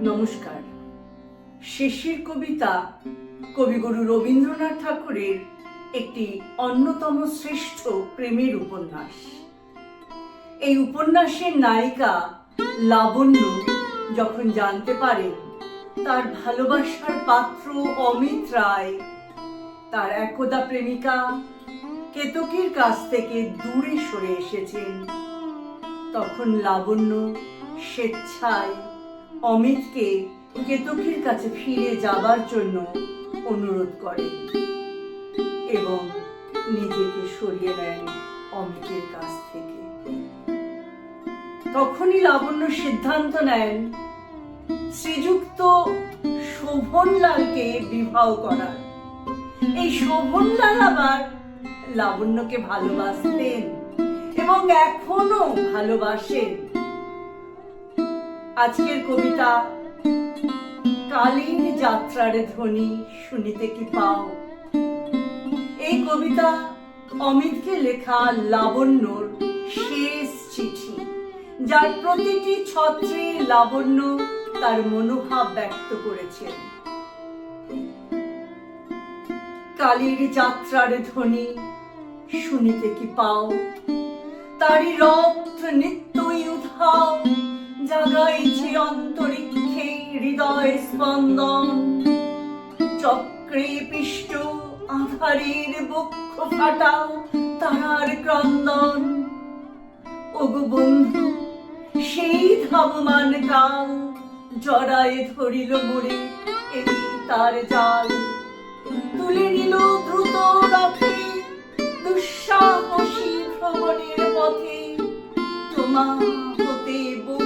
নমস্কার। শেষের কবিতা কবিগুরু রবীন্দ্রনাথ ঠাকুরের একটি অন্যতম শ্রেষ্ঠ প্রেমের উপন্যাস। এই উপন্যাসের নায়িকা লাবণ্য যখন জানতে পারেন তার ভালোবাসার পাত্র অমিত রায়, তার একদা প্রেমিকা কেতকীর কাছ থেকে দূরে সরে এসেছেন। তখন লাবণ্য স্বেচ্ছায় অমিতকে কেতকীর কাছে ফিরে যাবার জন্য অনুরোধ করেন এবং নিজেকে সরিয়ে নেন অমিতের কাছ থেকে। তখনই লাবণ্য সিদ্ধান্ত নেন শ্রীযুক্ত শোভনলালকে বিবাহ করার। এই শোভনলাল আবার লাবণ্যকে ভালোবাসতেন এবং এখনও ভালোবাসেন। আজকের কবিতা কালীর যাত্রার ধ্বনি শুনিতে কি পাও? এই কবিতা অমিতকে লেখা লাবণ্যর শেষ চিঠি, যার প্রতিটি ছত্রে লাবণ্য তার মনোভাব ব্যক্ত করেছেন। কালীর যাত্রার ধ্বনি শুনিতে কি পাও? তারি রক্ত নিত্যই উধাও জাগাইছে অন্তরিক্ষে হৃদয় স্পন্দন। চক্রে পিষ্ট আধারের বক্ষ ফাটাও তারার ক্রন্দন। ওগো বন্ধু, সেই ধাবমান কাল জড়ায় ধরিল মোরে এই তার জাল। তুলে নিল দ্রুত রথে, দুঃসাহসী ভ্রমণের পথে। তোমা হতে বহু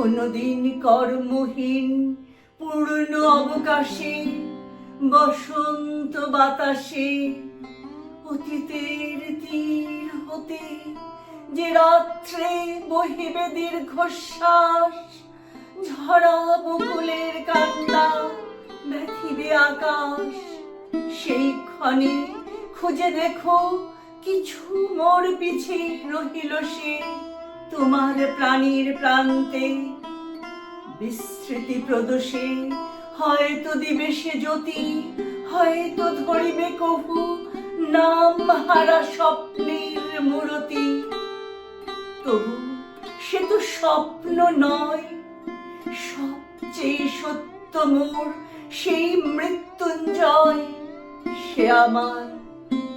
কোনদিন কর্মহীন, পূর্ণ অবকাশে, বসন্ত বাতাসে, অতীতের তীর হতে যে রাত্রে বহিবে দীর্ঘশ্বাস, ঝরা বকুলের কান্না ব্যথিবে আকাশ। সেই ক্ষণে খুঁজে দেখো, কিছু মোর পিছে রহিল সে। তোমার প্রাণীর প্রান্তে বিস্মৃতি প্রদোষে, হয়তো দিবে সে জ্যোতি, হয়তো ধরিবে কহু, নাম হারা স্বপ্নের মূরতি। তবু সে তো স্বপ্ন নয়, সবচেয়ে সত্য মোর সেই মৃত্যুঞ্জয়। সে আমার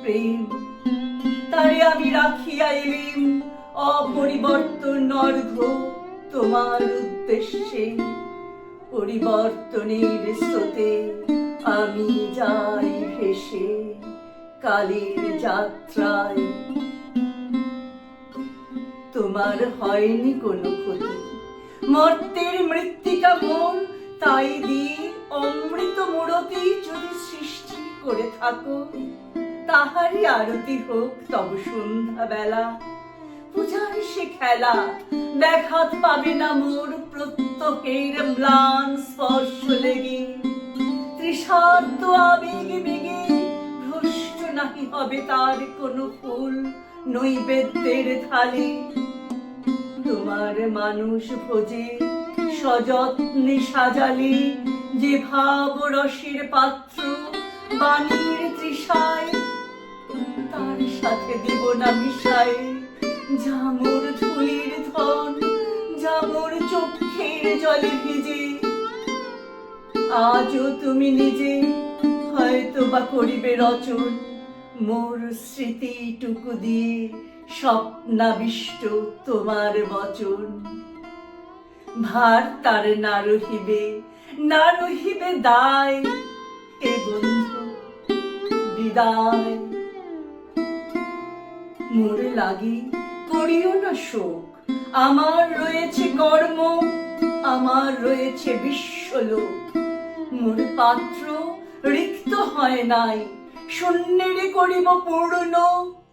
প্রেম, তারে আমি রাখিয়া এলিম অপরিবর্তন অর্ঘ তোমার উদ্দেশ্যে। পরিবর্তনের স্রোতে আমি যাই ভেসে কালের যাত্রায়। তোমার হয়নি কোনো ক্ষতি। মর্তের মৃত্তিকা মন তাই দিয়ে অমৃত মূরতি যদি সৃষ্টি করে থাকো, তাহারই আরতি হোক তব সন্ধ্যা বেলা পূজার সে খেলা। পাবে না মোর ম্লান স্পর্শ লেগে। তৃষার্ত বেগে ভ্রষ্ট হবে তার কোনো ফুল নৈবেদ্যের তোমার মানুষ ভোজে সযত্নে সাজালে যে ভাব রসের পাত্র বাণীর তৃষায়, তার সাথে দেব না মিশায়। জামুর ধুলির ধন জামুর চোখের জলে ভিজে। আজও তুমি নিজে হয়তো বা করিবে রচন, মোর স্মৃতিটুকু দিয়ে স্বপ্নাবিষ্ট তোমার বচন। ভার তার না রহিবে না রহিবে দায় হে বন্ধু বিদায়। মোরে লাগি করিও না শোক। আমার রয়েছে কর্ম, আমার রয়েছে বিশ্বলোক। মোর পাত্র রিক্ত হয় নাই, শূন্যেরে করিব পূর্ণ,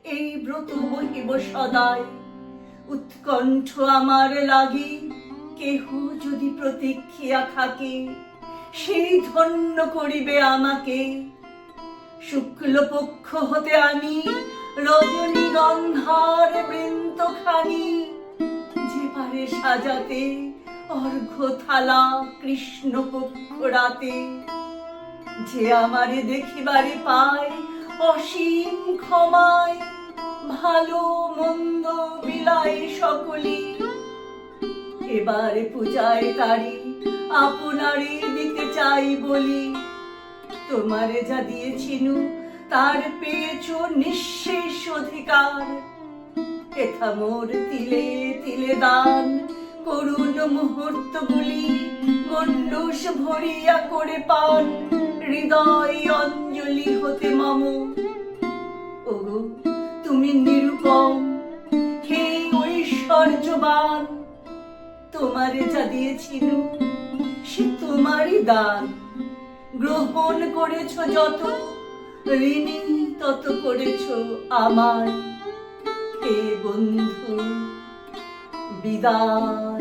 এই ব্রত বহিব সদাই। উৎকণ্ঠ আমার লাগি, কেহ যদি প্রতীক্ষিয়া থাকে, সেই ধন্য করিবে আমাকে। শুক্লপক্ষ হতে আমি রজনীগন্ধার বৃন্তখানি, যে পারে সাজাতে অর্ঘ থালা কৃষ্ণ রাতে যে আমারে দেখিবারে পায় অসীম ক্ষমায়, ভালো মন্দ বিলায় সকলে। এবারে পূজায় তারি আপনারে দিতে চাই বলি, তোমারে যা দিয়েছিনু তার পেয়েছ নিঃশেষ অধিকার। এথা মোর তিলে তিলে দান। করুণ মুহূর্তগুলি গণ্ডুষ ভরিয়া করে পান। হৃদয় অঞ্জলি হতে মম। ওগো, তুমি নিরুপম, হে ঐশ্বর্যবান। তোমারে যা দিয়েছিল, সে তোমারই দান। গ্রহণ করেছ যত ঋণী তত করেছ আমার হে বন্ধু বিদায়।